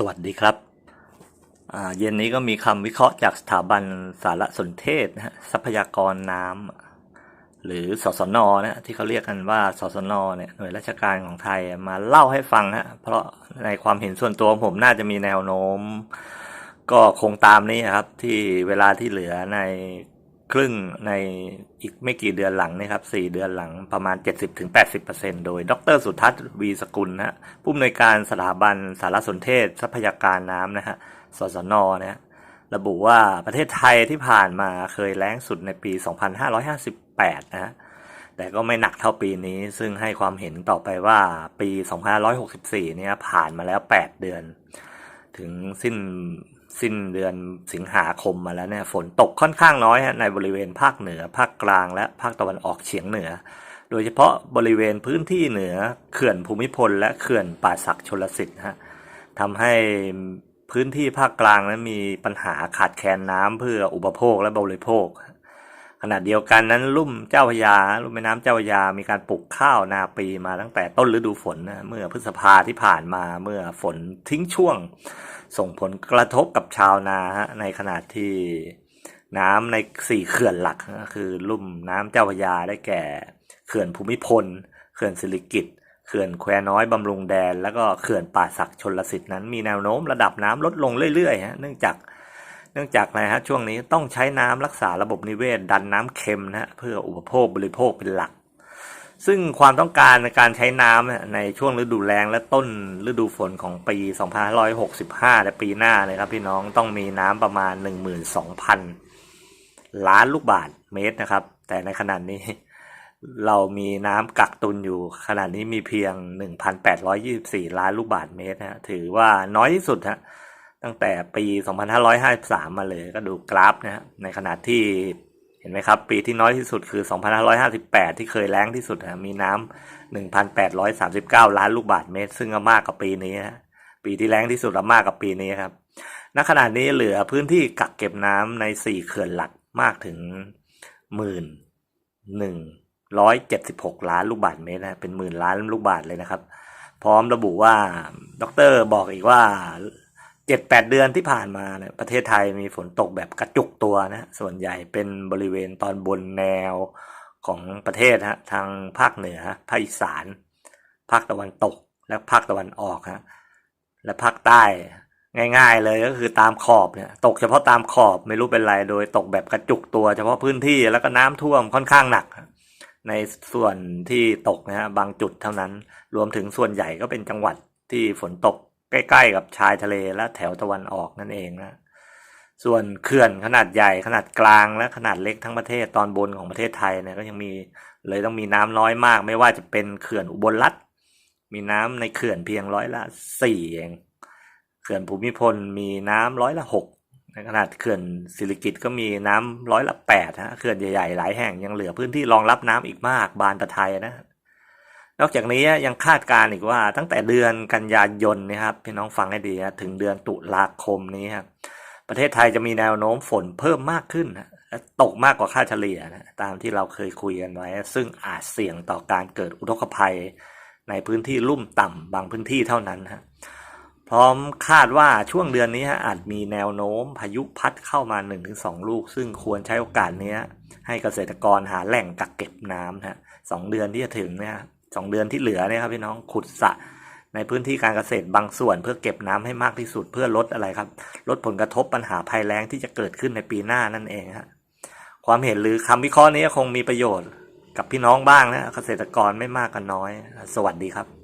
สวัสดีครับ เย็นนี้ก็มีคำวิเคราะห์จากสถาบันสารสนเทศนะฮะทรัพยากรน้ำหรือสสนนะที่เขาเรียกกันว่าสสนเนี่ยหน่วยราชการของไทยมาเล่าให้ฟังฮะเพราะในความเห็นส่วนตัวผมน่าจะมีแนวโน้ม ก็คงตามนี้ครับที่เวลาที่เหลือใน ครึ่งในอีกไม่กี่เดือนหลังนะครับสี่เดือนหลังประมาณ 70-80%โดย ดรสุทัศน์วีสกุลนะฮะผู้อำนวยการสถาบันสารสนเทศ ทรัพยาการน้ำนะฮะสสนนะฮะระบุว่าประเทศไทยที่ผ่านมาเคยแล้งสุดในปี 2558 นะฮะแต่ก็ไม่หนักเท่าปีนี้ ซึ่งให้ความเห็นต่อไปว่าปี 2564 เนี่ยผ่านมาแล้ว 8 เดือน ถึงสิ้น สิ้นเดือนสิงหาคมมาแล้วเนี่ยฝนตกค่อนข้างน้อยฮะในบริเวณภาคเหนือ ภาคกลางและภาคตะวันออกเฉียงเหนือ โดยเฉพาะบริเวณพื้นที่เหนือเขื่อนภูมิพล และเขื่อนป่าศักชลสิทธิ์ฮะทำให้พื้นที่ภาคกลางนั้นมีปัญหาขาดแคลนน้ำเพื่ออุปโภคและบริโภค ขณะเดียวกันนั้นลุ่มเจ้าพยาลุ่มแม่น้ำเจ้าพยามีการปลูกข้าวนาปีมาตั้งแต่ต้นฤดูฝนนะเมื่อพฤษภาที่ผ่านมาเมื่อฝนทิ้งช่วง ส่งผลกระทบกับชาวนาฮะในขณะที่น้ำในสี่เขื่อนหลักก็คือลุ่มน้ำเจ้าพยาได้แก่ เขื่อนภูมิพล เขื่อนสิริกิตเขื่อนแควน้อยบำรุงแดน แล้วก็เขื่อนป่าสักชนลสิทธิ์นั้นมีแนวโน้มระดับน้ำลดลงเรื่อยๆฮะเนื่องจาก นื่องจากอะไรฮะช่วงนี้ต้องใช้น้ำรักษาระบบนิเวศ ดันน้ำเค็มนะฮะเพื่ออุปโภคบริโภคเป็นหลัก ซึ่งความต้องการในการใช้น้ำในช่วงฤดูแล้งและต้นฤดูฝนของปี 2565 และปีหน้าเลยครับพี่น้องต้องมีน้ำประมาณ 12,000 ล้านลูกบาทเมตรนะครับ แต่ในขณะนี้เรามีน้ำกักตุนอยู่ขณะนี้มีเพียง 1,824 ล้านลูกบาทเมตรนะถือว่าน้อยที่สุดฮะ ตั้งแต่ปี 2553 มาเลยก็ดูกราฟนะฮะในขณะที่เห็นไหมครับ ปีที่น้อยที่สุดคือ 2558 ที่เคยแล้งที่สุดนะมีน้ำ1,839 ล้านลูกบาทเมตร ซึ่งก็มากกว่าปีนี้ฮะปีที่แล้งที่สุดก็มากกว่าปีนี้ครับณขณะนี้เหลือพื้นที่กักเก็บน้ำใน 4 เขื่อนหลักมากถึงหมื่นหนึ่งร้อยเจ็ดสิบหกล้านลูกบาศก์เมตรนะเป็นหมื่นล้านลูกบาศก์เลยนะครับ พร้อมระบุว่า ดรบอกอีกว่า เจ็ดแปดเดือนที่ผ่านมาเนี่ยประเทศไทยมีฝนตกแบบกระจุกตัวนะส่วนใหญ่เป็นบริเวณตอนบนแนวของประเทศฮะทางภาคเหนือภาคอีสาน ภาคตะวันตกและภาคตะวันออกฮะและภาคใต้ง่าย ๆ เลยก็คือตามขอบเนี่ยตกเฉพาะตามขอบไม่รู้เป็นไรโดยตกแบบกระจุกตัว เฉพาะพื้นที่แล้วก็น้ำท่วมค่อนข้างหนัก ในส่วนที่ตกนะฮะบางจุดเท่านั้น รวมถึงส่วนใหญ่ก็เป็นจังหวัดที่ฝนตก ใกล้ๆกับชายทะเลและแถวตะวันออกนั่นเองนะส่วนเขื่อนขนาดใหญ่ขนาดกลางและขนาดเล็กทั้งประเทศตอนบนของประเทศไทยเนี่ยก็ยังมีเลยต้องมีน้ำน้อยมาก ไม่ว่าจะเป็นเขื่อนอุบลรัฐมีน้ำในเขื่อนเพียงร้อยละสี่เองเขื่อนภูมิพลมีน้ำร้อยละหกในขนาดเขื่อนสิริกิตก็มีน้ำร้อยละแปดฮะเขื่อนใหญ่ๆหลายแห่งยังเหลือพื้นที่รองรับน้ำอีกมากบานตะไทยนะ นอกจากนี้ยังคาดการณ์อีกว่าตั้งแต่เดือนกันยายนนะครับพี่น้องฟังให้ดีนะถึงเดือนตุลาคมนี้ครับประเทศไทยจะมีแนวโน้มฝนเพิ่มมากขึ้นและตกมากกว่าค่าเฉลี่ยนะตามที่เราเคยคุยกันไว้ ซึ่งอาจเสี่ยงต่อการเกิดอุทกภัย ในพื้นที่ลุ่มต่ำบางพื้นที่เท่านั้นฮะพร้อมคาดว่าช่วงเดือนนี้ฮะอาจมีแนวโน้มพายุพัดเข้ามา 1-2 ลูก ซึ่งควรใช้โอกาสนี้ให้เกษตรกรหาแหล่งกักเก็บน้ำฮะสองเดือนที่จะถึงเนี่ย สองเดือนที่เหลือเนี่ยครับพี่น้องขุดสระในพื้นที่การเกษตรบางส่วนเพื่อเก็บน้ำให้มากที่สุดเพื่อลดอะไรครับ ลดผลกระทบปัญหาภัยแล้งที่จะเกิดขึ้นในปีหน้านั่นเองฮะความเห็นหรือคำวิเคราะห์นี้คงมีประโยชน์กับพี่น้องบ้างนะเกษตรกรไม่มากก็น้อย สวัสดีครับ